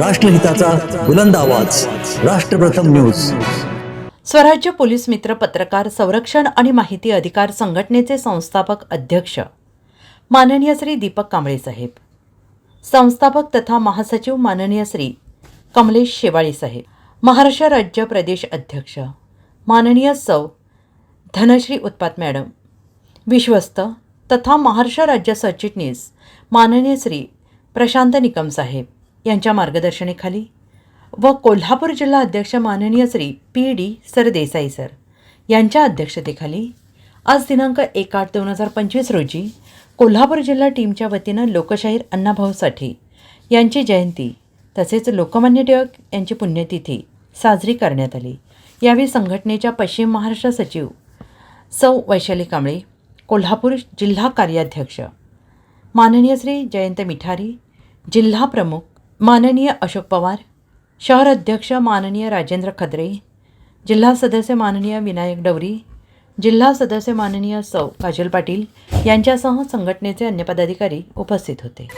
राष्ट्रहिताचा बुलंद आवाज. राष्ट्रप्रथम न्यूज. स्वराज्य पोलीस मित्र पत्रकार संरक्षण आणि माहिती अधिकार संघटनेचे संस्थापक अध्यक्ष. माननीय श्री दीपक कांबळे साहेब. संस्थापक तथा महासचिव माननीय श्री कमलेश शेवाळी साहेब. महाराष्ट्र राज्य प्रदेश अध्यक्ष. माननीय सौ. धनश्री उत्पात मॅडम. विश्वस्त तथा महाराष्ट्र राज्य सरचिटणीस माननीय श्री प्रशांत निकम साहेब. यांच्या मार्गदर्शनेखाली व कोल्हापूर जिल्हा अध्यक्ष माननीय Shri P D Sardesai sir यांच्या अध्यक्षतेखाली आज दिनांक एक आठ दोन हजार पंचवीस रोजी कोल्हापूर जिल्हा टीमच्या वतीनं लोकशाहीर अण्णाभाऊ साठे यांची जयंती तसेच लोकमान्य टिळक यांची पुण्यतिथी साजरी करण्यात आली. यावेळी संघटनेच्या पश्चिम महाराष्ट्र सचिव सौ वैशाली कांबळे कोल्हापूर जिल्हा कार्याध्यक्ष माननीय श्री जयंत मिठारी जिल्हा प्रमुख माननीय अशोक पवार शहर अध्यक्ष माननीय राजेंद्र खदरे जिल्हा सदस्य माननीय विनायक डवरी जिल्हा सदस्य माननीय सौ काजल पाटील यांच्यासह संघटनेचे अन्य पदाधिकारी उपस्थित होते.